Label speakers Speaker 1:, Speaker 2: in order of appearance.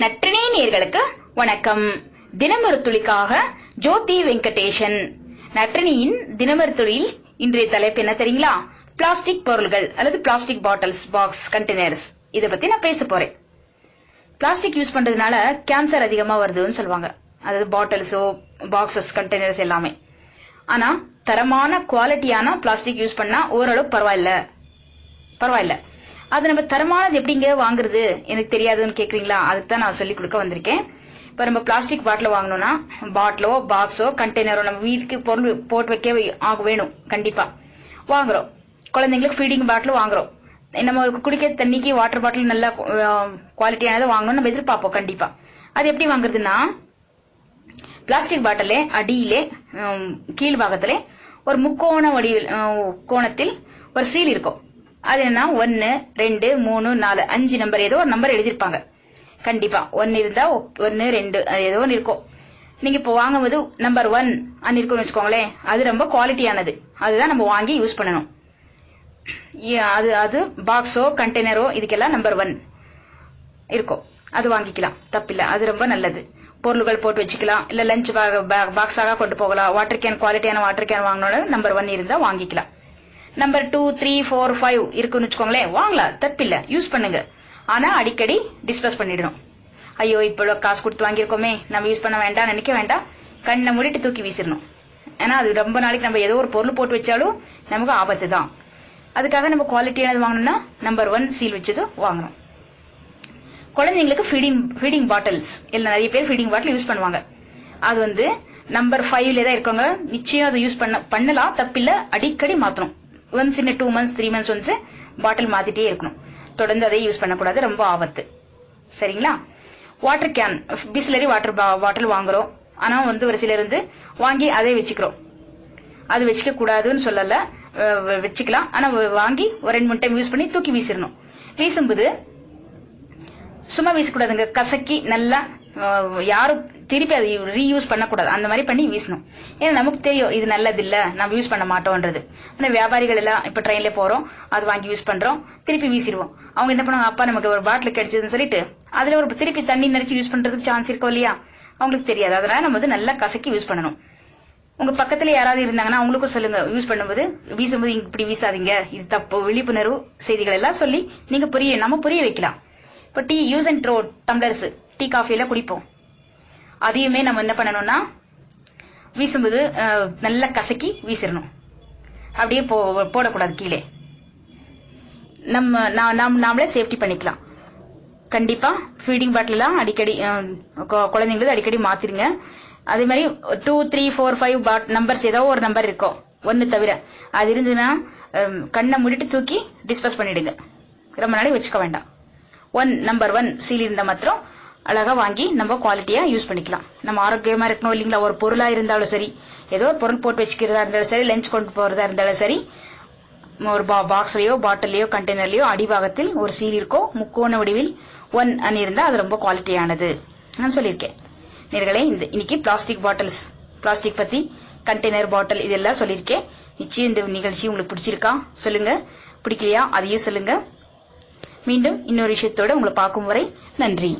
Speaker 1: நற்றினை நேர்களுக்கு வணக்கம். தினமொரு துளிக்காக ஜோதி வெங்கடேஷன் நற்றினியின் தினமொரு துளியில் இன்றைய தலைப்பு என்ன தெரியுங்களா? பிளாஸ்டிக் பொருள்கள் அல்லது பிளாஸ்டிக் பாட்டில்ஸ் பாக்ஸ் கண்டெய்னர்ஸ். இத பத்தி நான் பேச போறேன். பிளாஸ்டிக் யூஸ் பண்றதுனால கேன்சர் அதிகமா வருதுன்னு சொல்லுவாங்க. அதாவது பாட்டில்ஸோ பாக்ஸஸ் கண்டெய்னர்ஸ் எல்லாமே. ஆனா தரமான குவாலிட்டியான பிளாஸ்டிக் யூஸ் பண்ணா ஓரளவு பரவாயில்ல. பரவாயில்ல. அது நம்ம தரமானது எப்படிங்க வாங்குறது? எனக்கு தெரியாதுன்னு கேக்குறீங்களா? அதுக்கு தான் நான் சொல்லி கொடுக்க வந்திருக்கேன். இப்ப நம்ம பிளாஸ்டிக் பாட்டில் வாங்கணும்னா பாட்டிலோ பாக்ஸோ கண்டெய்னரோ நம்ம வீட்டுக்கு பொருள் போட்டு வைக்க ஆக வேணும். கண்டிப்பா. வாங்குறோம். குழந்தைங்களுக்கு ஃபீடிங் பாட்டில் வாங்குறோம். நம்ம குடிக்க தண்ணிக்கு வாட்டர் பாட்டில் நல்ல குவாலிட்டியானதை வாங்கணும்னு நம்ம எதிர்பார்ப்போம். கண்டிப்பா. அது எப்படி வாங்குறதுன்னா பிளாஸ்டிக் பாட்டிலே அடியிலே கீழ் பாகத்திலே ஒரு முக்கோண வடிவில் கோணத்தில் ஒரு சீல் இருக்கும். அது என்ன ஒன்னு ரெண்டு மூணு நாலு அஞ்சு நம்பர் ஏதோ ஒரு நம்பர் எழுதியிருப்பாங்க. கண்டிப்பா. ஒன்னு இருந்தா ஒன்னு ரெண்டு அது ஏதோ ஒன்னு இருக்கும். நீங்க இப்போ வாங்கும்போது நம்பர் ஒன் அன்னு இருக்கும்னு வச்சுக்கோங்களேன் அது ரொம்ப குவாலிட்டியானது அதுதான் நம்ம வாங்கி யூஸ் பண்ணணும். ஏ- அது அது பாக்ஸோ கண்டெய்னரோ இதுக்கெல்லாம் நம்பர் ஒன் இருக்கும். அது வாங்கிக்கலாம். தப்பில்ல. அது ரொம்ப நல்லது. பொருள்கள் போட்டு வச்சுக்கலாம். இல்ல லஞ்ச் பாக்ஸாக கொண்டு போகலாம். வாட்டர் கேன் குவாலிட்டியான வாட்டர் கேன் வாங்கினாலும் நம்பர் ஒன் இருந்தா வாங்கிக்கலாம். Number two three four five இருக்குன்னு வச்சுக்கோங்களேன். வாங்கலாம் தப்பில்ல. யூஸ் பண்ணுங்க. ஆனா அடிக்கடி டிஸ்பஸ் பண்ணிடணும். ஐயோ இப்போ காசு கொடுத்து வாங்கியிருக்கோமே. நம்ம யூஸ் பண்ண வேண்டாம் நினைக்க வேண்டாம். கண்ணை மூடிட்டு தூக்கி வீசிடணும். ஏன்னா அது ரொம்ப நாளைக்கு நம்ம ஏதோ ஒரு பொருள் போட்டு வச்சாலும் நமக்கு ஆபத்து தான். அதுக்காக நம்ம குவாலிட்டியானது வாங்கணும்னா நம்பர் ஒன் சீல் வச்சது வாங்கணும். குழந்தைங்களுக்கு ஃபீடிங் ஃபீடிங் பாட்டில்ஸ் இல்லை நிறைய பேர் ஃபீடிங் பாட்டில் யூஸ் பண்ணுவாங்க. அது வந்து நம்பர் ஃபைவ்ல தான் இருக்கவங்க நிச்சயம் அதை யூஸ் பண்ண பண்ணலாம் தப்பில்ல அடிக்கடி மாத்தணும். Once in two months three months once bottle மாத்திட்டே இருக்கணும். தொடர்ந்து அதை யூஸ் பண்ணக்கூடாது. ரொம்ப ஆபத்து. சரிங்களா? Water can Bisleri water bottle வாங்குறோம். ஆனா வந்து ஒரு சிலர் வந்து வாங்கி அதை வச்சுக்கிறோம். அது வச்சுக்க கூடாதுன்னு சொல்லல வச்சுக்கலாம். ஆனா வாங்கி ஒரு ரெண்டு மூணு டைம் யூஸ் பண்ணி தூக்கி வீசிடணும். வீசும்போது சும்மா வீசக்கூடாதுங்க. கசக்கி நல்லா யாரும் திருப்பி அதை ரீயூஸ் பண்ணக்கூடாது. அந்த மாதிரி பண்ணி வீசணும். ஏன்னா நமக்கு தெரியும் இது நல்லது இல்ல நம்ம யூஸ் பண்ண மாட்டோம்ன்றது ஆனா வியாபாரிகள் எல்லாம் இப்ப ட்ரெயின்ல போறோம் அது வாங்கி யூஸ் பண்றோம் திருப்பி வீசிடுவோம். அவங்க என்ன பண்ணுவாங்க அப்பா நமக்கு ஒரு பாட்டில் கிடைச்சதுன்னு சொல்லிட்டு அதுல ஒரு திருப்பி தண்ணி நினைச்சு யூஸ் பண்றதுக்கு சான்ஸ் இருக்கும் இல்லையா? அவங்களுக்கு தெரியாது. அதனால நம்ம வந்து நல்லா கசக்கி யூஸ் பண்ணணும். உங்க பக்கத்துல யாராவது இருந்தாங்கன்னா அவங்களுக்கும் சொல்லுங்க. யூஸ் பண்ணும்போது வீசும்போது இப்படி வீசாதீங்க. இது தப்பு. விழிப்புணர்வு செய்திகள் எல்லாம் சொல்லி நீங்க புரிய நம்ம புரிய வைக்கலாம். இப்ப tea use and throw tumblers tea coffee எல்லாம் குடிப்போம். அதையுமே நம்ம என்ன பண்ணணும்னா வீசும்போது நல்லா கசக்கி வீசிடணும். அப்படியே போ- போடக்கூடாது கீழே. நம்ம நா- நாம் நாமளே சேஃப்டி பண்ணிக்கலாம். கண்டிப்பா ஃபீடிங் பாட்டில் அடிக்கடி குழந்தைங்களுக்கு அடிக்கடி மாத்திருங்க. அதே மாதிரி two three four five pot numbers ஏதோ ஒரு நம்பர் இருக்கும். ஒன்னு தவிர அது இருந்ததுன்னா கண்ணை முடிட்டு தூக்கி டிஸ்பஸ் பண்ணிடுங்க. ரொம்ப நாளைக்கு வச்சுக்க வேண்டாம். ஒன் நம்பர் ஒன் சீல் இருந்த மாத்திரம் அழகா வாங்கி நம்ம குவாலிட்டியா யூஸ் பண்ணிக்கலாம். நம்ம ஆரோக்கியமா இருக்கணும் இல்லைங்களா? ஒரு பொருளா இருந்தாலும் சரி. ஏதோ ஒரு பொருள் போட்டு வச்சுக்கிறதா இருந்தாலும் சரி லஞ்ச் கொண்டு போறதா இருந்தாலும் சரி. ஒரு பாக்ஸ்லயோ பாட்டிலையோ கண்டெய்னர்லயோ அடிபாகத்தில் ஒரு சீல் இருக்கோ முக்கோண வடிவில் ஒன் அன் இருந்தா அது ரொம்ப குவாலிட்டியானது நான் சொல்லியிருக்கேன். நேர்களே இந்த இன்னைக்கு பிளாஸ்டிக் பாட்டில்ஸ் பிளாஸ்டிக் பத்தி கண்டெய்னர் பாட்டில் இதெல்லாம் சொல்லியிருக்கேன். நிச்சயம் இந்த நிகழ்ச்சி உங்களுக்கு பிடிச்சிருக்கா? சொல்லுங்க. பிடிக்கலையா? அதையே சொல்லுங்க. மீண்டும் இன்னொரு விஷயத்தோட உங்களை பார்க்கும் வரை நன்றி.